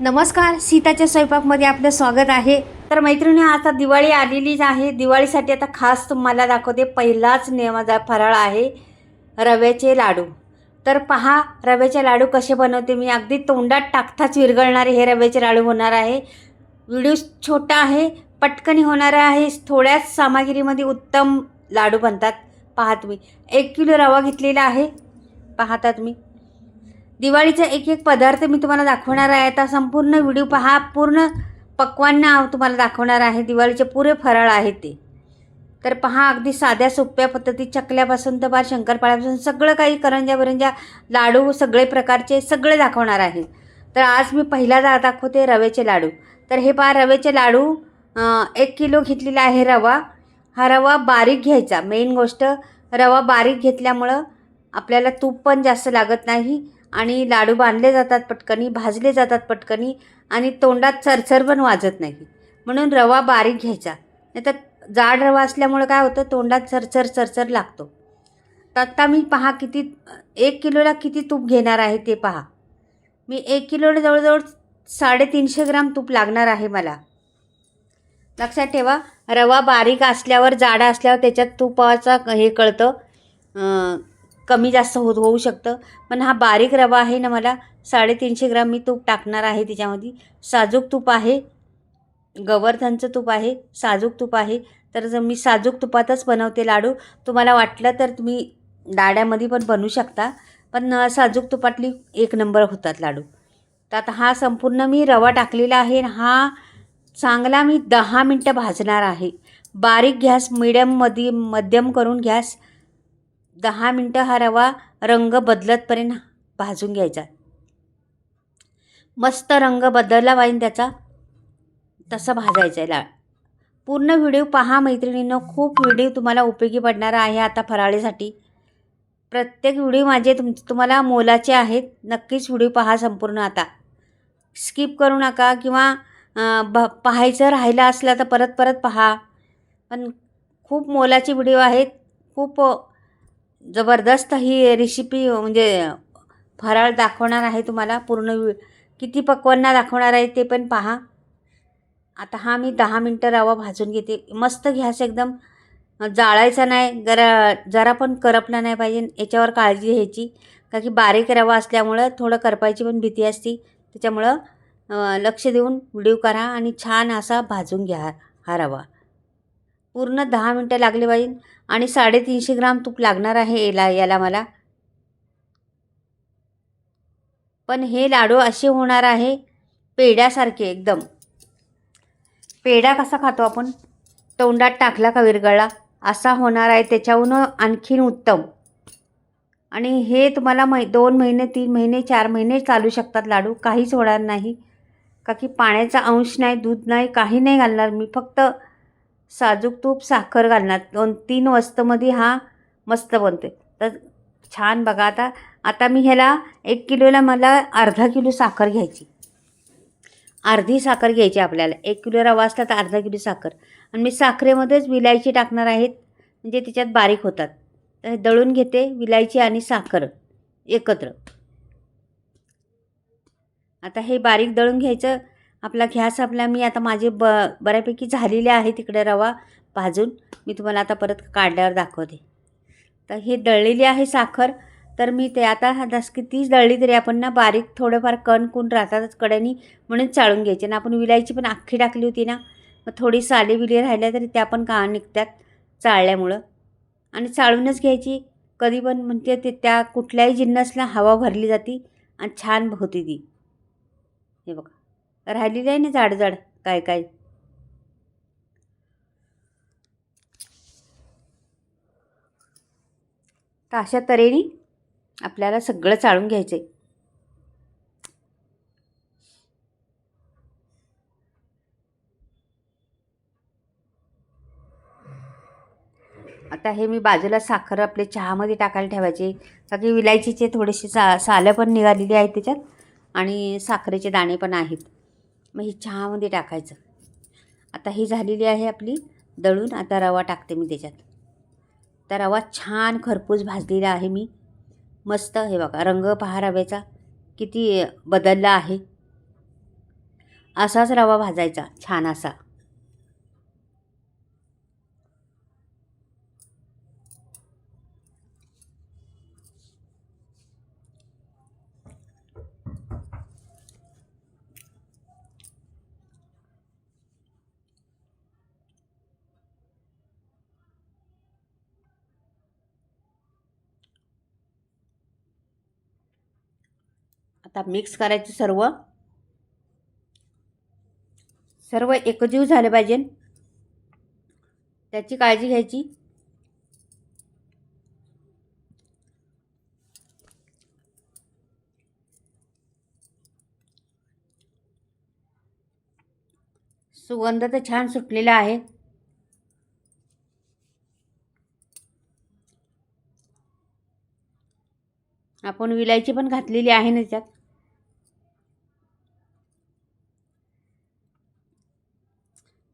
नमस्कार सीताच्या स्वयंपाकमध्ये आपलं स्वागत आहे. तर मैत्रिणी आता दिवाळी आलेलीच आहे. दिवाळीसाठी आता खास तुम्हाला दाखवते पहिलाच नेमाचा फराळ आहे रव्याचे लाडू. तर पहा रव्याचे लाडू कसे बनवते मी. अगदी तोंडात टाकताच विरघळणारे हे रव्याचे लाडू होणार आहे. व्हिडिओ छोटा आहे पटकनी होणार आहे. थोड्याच सामग्रीमध्ये उत्तम लाडू बनतात. पहा तुम्ही. एक किलो रवा घेतलेला आहे. पाहता तुम्ही. दिवाळीचा एक एक पदार्थ मी तुम्हाला दाखवणार आहे. आता संपूर्ण व्हिडिओ पहा. पूर्ण पक्वांना तुम्हाला दाखवणार आहे. दिवाळीचे पुरे फराळ आहेत ते. तर पहा अगदी साध्या सोप्या पद्धतीत चकल्यापासून तर बार शंकरपाळ्यापासून सगळं काही करंजा बिरंजा लाडू सगळे प्रकारचे सगळे दाखवणार आहे. तर आज मी पहिला दा दाखवते रव्याचे लाडू. तर हे पहा रव्याचे लाडू एक किलो घेतलेला आहे रवा. हा रवा बारीक घ्यायचा. मेन गोष्ट रवा बारीक घेतल्यामुळं आपल्याला तूप पण जास्त लागत नाही. आणि लाडू बांधले जातात पटकनी भाजले जातात पटकनी आणि तोंडात चरचर पण वाजत नाही. म्हणून रवा बारीक घ्यायचा. नाही तर जाड रवा असल्यामुळं काय होतं? तोंडात चरचर चरचर लागतो. तर आत्ता मी पहा किती एक किलोला किती तूप घेणार आहे ते पहा. मी एक किलोला जवळजवळ साडेतीनशे ग्राम तूप लागणार आहे मला. लक्षात ठेवा रवा बारीक असल्यावर जाडा असल्यावर त्याच्यात तुपाचा हे कळतं. कमी जास्त होत होऊ शकतं. पण हा बारीक रवा आहे ना मला साडेतीनशे ग्राम मी तूप टाकणार आहे त्याच्यामध्ये साजूक तूप आहे गवर्धनचं तूप आहे साजूक तूप आहे. तर जर मी साजूक तुपातच बनवते लाडू तुम्हाला वाटलं तर तुम्ही डाड्यामध्ये पण बनवू शकता. पण साजूक तुपातली एक नंबर होतात लाडू. तर आता हा संपूर्ण मी रवा टाकलेला आहे हा चांगला मी दहा मिनटं भाजणार आहे. बारीक गॅस मिडियममध्ये मध्यम करून गॅस दहा मिनटं हा रवा रंग बदलतपर्यंत भाजून घ्यायचा. मस्त रंग बदलला पाहिजे त्याचा तसं भाजायचं आहे ला पूर्ण व्हिडिओ पहा मैत्रिणींनो खूप व्हिडिओ तुम्हाला उपयोगी पडणारा आहे आता फराळीसाठी. प्रत्येक व्हिडिओ माझे तुम तुम्हाला मोलाचे आहेत नक्कीच व्हिडिओ पहा संपूर्ण आता. स्किप करू नका किंवा भ पाहायचं राहिलं असलं तर परत परत पहा. पण खूप मोलाचे व्हिडिओ आहेत खूप जबरदस्त ही रेसिपी म्हणजे फराळ दाखवणार आहे तुम्हाला. पूर्ण वि किती पक्वांना दाखवणार आहे ते पण पहा. आता हा मी दहा मिनटं रवा भाजून घेते. मस्त घ्यास एकदम. जाळायचा नाही. जरा जरा पण करपला नाही पाहिजे. याच्यावर काळजी घ्यायची. का की बारीक रवा असल्यामुळं थोडं करपायची पण भीती असती. त्याच्यामुळं लक्ष देऊन व्हिडिओ करा आणि छान असा भाजून घ्या हा रवा. पूर्ण दहा मिनटं लागले पाहिजे आणि साडेतीनशे ग्राम तूप लागणार आहे याला याला मला. पण हे लाडू असे होणार आहे पेड्यासारखे एकदम. पेढा कसा खातो आपण? तोंडात टाकला का विरगळला असा होणार आहे त्याच्याहून आणखीन उत्तम. आणि हे तुम्हाला मै दोन महिने तीन महिने चार महिने चालू शकतात लाडू. काहीच होणार नाही. का की पाण्याचा अंश नाही दूध नाही काही नाही घालणार. मी फक्त साजूक तूप साखर घालणार. दोन तीन वस्तूमध्ये हा मस्त बनते तर छान बघा आता. आता मी ह्याला एक किलोला मला अर्धा किलो साखर घ्यायची. अर्धी साखर घ्यायची आपल्याला. एक किलो रवा असला तर अर्धा किलो साखर. आणि मी साखरेमध्येच विलायची टाकणार आहेत. म्हणजे त्याच्यात बारीक होतात. तर हे दळून घेते विलायची आणि साखर एकत्र. आता हे बारीक दळून घ्यायचं. आपला घ्यास आपला मी आता माझे ब बऱ्यापैकी झालेले आहे तिकडे रवा भाजून. मी तुम्हाला आता परत काढल्यावर दाखवते. तर हे दळलेली आहे साखर. तर मी ते आता हा की कितीच दळली तरी आपण ना बारीक थोडंफार कण कुण राहतातच कड्यानी म्हणून चाळून घ्यायचे. ना आपण विलायची पण अख्खी टाकली होती ना मग थोडी साली विली राहिल्या तरी त्या पण का निघतात चाळल्यामुळं. आणि चाळूनच घ्यायची. कधी पण म्हणजे ते त्या कुठल्याही जिन्नसला हवा भरली जाते आणि छान होती ती. हे बघा. राहिलेली आहे ना जाड काय काय? तर अशा तऱ्हेने आपल्याला सगळं चाळून घ्यायचं आहे आता हे मी बाजूला साखर आपले चहामध्ये टाकायला ठेवायचे. सगळी विलायचीचे थोडेसे सा सालं पण निघालेली आहेत त्याच्यात आणि साखरेचे दाणे पण आहेत. मग ही चहामध्ये टाकायचं. आता ही झालेली आहे आपली दळून. आता रवा टाकते मी त्याच्यात. तर रवा छान खरपूस भाजलेला आहे मी. मस्त हे बघा. रंग पहा रव्याचा. किती बदलला आहे. असाच रवा भाजायचा छान असा. आता मिक्स करायचं सर्व. सर्व एकजीव झाले पाहिजे. त्याची काळजी घ्यायची. सुगंध तर छान सुटलेला आहे. आपण विलायची पण घातलेली आहे ना त्याच्यात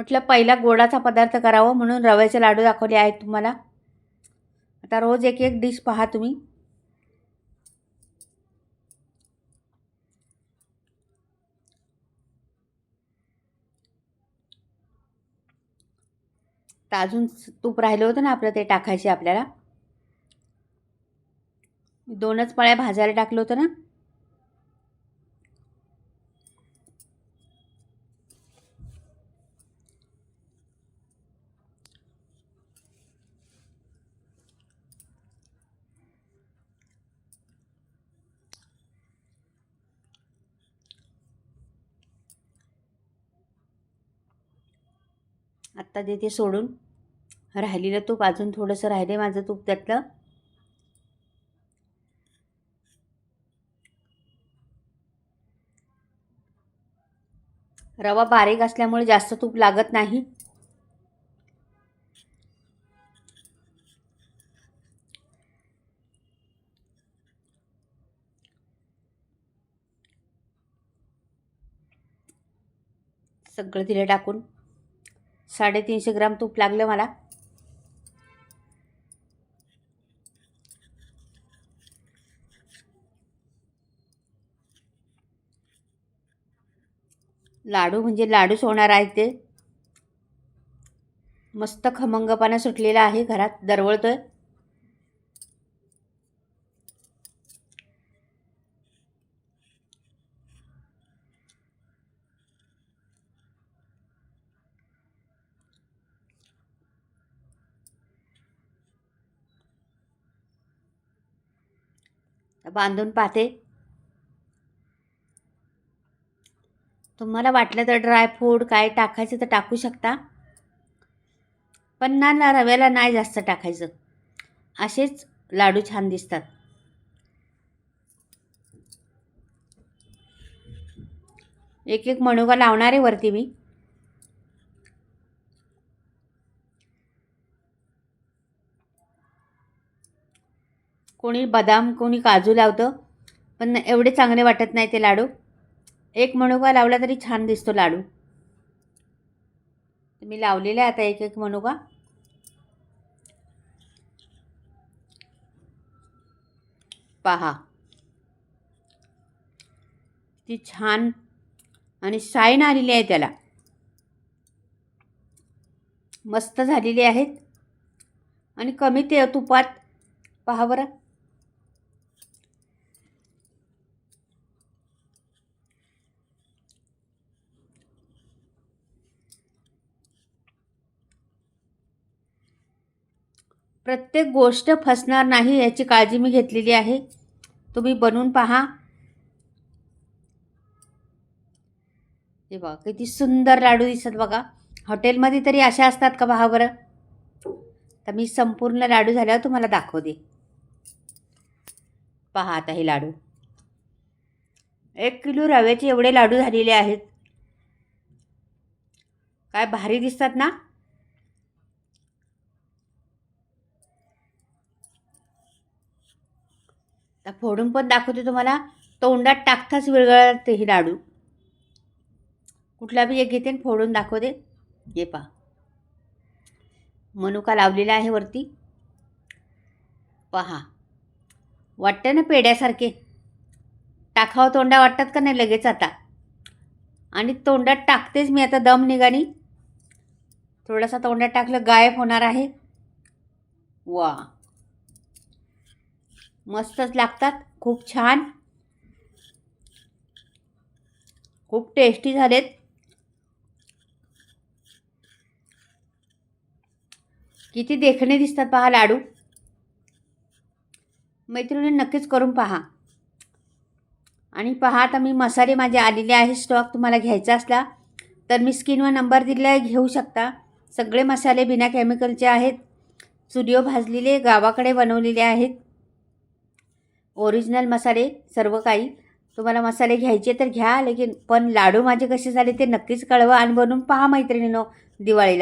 म्हटलं पहिला गोडाचा पदार्थ करावा म्हणून रव्याचे लाडू दाखवले आहेत तुम्हाला. आता रोज एक एक डिश पहा तुम्ही. तर अजून तूप राहिलं होतं ना आपलं ते टाकायचे आपल्याला. दोनच पळ्या भाजायला टाकलं होतं ना? आत्ता देते सोडून. राहिलेलं तूप अजून थोडंसं राहिले माझं तूप त्यातलं. रवा बारीक असल्यामुळे जास्त तूप लागत नाही. सगळं तिला टाकून. साडेतीनशे ग्राम तूप लागलं मला. लाडू म्हणजे लाडूच होणार आहेत ते. मस्त खमंगपणा सुटलेला आहे घरात दरवळतोय. बांधून पाहते. तुम्हाला वाटलं तर ड्रायफ्रूट काय टाकायचं तर टाकू शकता. पण ना ना रव्याला नाही जास्त टाकायचं. असेच लाडू छान दिसतात. एक एक मणुका लावणार आहे वरती मी. कोणी बदाम कोणी काजू लावतं पण एवढे चांगले वाटत नाही ते लाडू. एक मणुका लावला तरी छान दिसतो लाडू. मी लावलेला आहे आता एक एक मणुका पहा. ती छान आणि शाईन आलेली आहे त्याला. मस्त झालेली आहेत. आणि कमी ते तुपात पहा बरं. प्रत्येक गोष्ट फसणार नाही याची काळजी मी घेतलेली आहे. तुम्ही बनवून पहा. हे बघा किती सुंदर लाडू दिसत बघा. हॉटेलमध्ये तरी अशा असतात का पहा बरं? तर मी संपूर्ण लाडू झाल्यावर तुम्हाला दाखवते. पहा आता हे लाडू. एक किलो रव्याचे एवढे लाडू झालेले आहेत. काय भारी दिसतात ना? फोडून पण दाखवते तुम्हाला. तोंडात टाकताच विरघळते हे लाडू. कुठला बी एक घेते आणि फोडून दाखवते. हे पा मनुका लावलेला आहे वरती. पहा. वाटतं ना पेड्यासारखे? टाकावं तोंडा वाटतात का नाही लगेच आता? आणि तोंडात टाकतेच मी आता दम निघानी थोडासा तोंडात टाकलं गायब होणार आहे. वा. मस्तच लागतात. खूप छान. खूप टेस्टी झालेत. किती देखणे दिसतात पहा लाडू. मैत्रिणी नक्कीच करून पहा. आणि पहा आता मी मसाले माझे आलेले आहे स्टॉक तुम्हाला घ्यायचा असला तर मी स्किनवर नंबर दिलेला आहे घेऊ शकता. सगळे मसाले बिना केमिकलचे आहेत. चुडिओ भाजलेले गावाकडे बनवलेले आहेत. ओरिजिनल मसाले सर्व काही. तुम्हाला मसाले घ्यायचे तर घ्या लेकिन पण लाडू माझे कसे झाले ते नक्कीच कळवा आणि बनवून पहा मैत्रिणीनो दिवाळीला.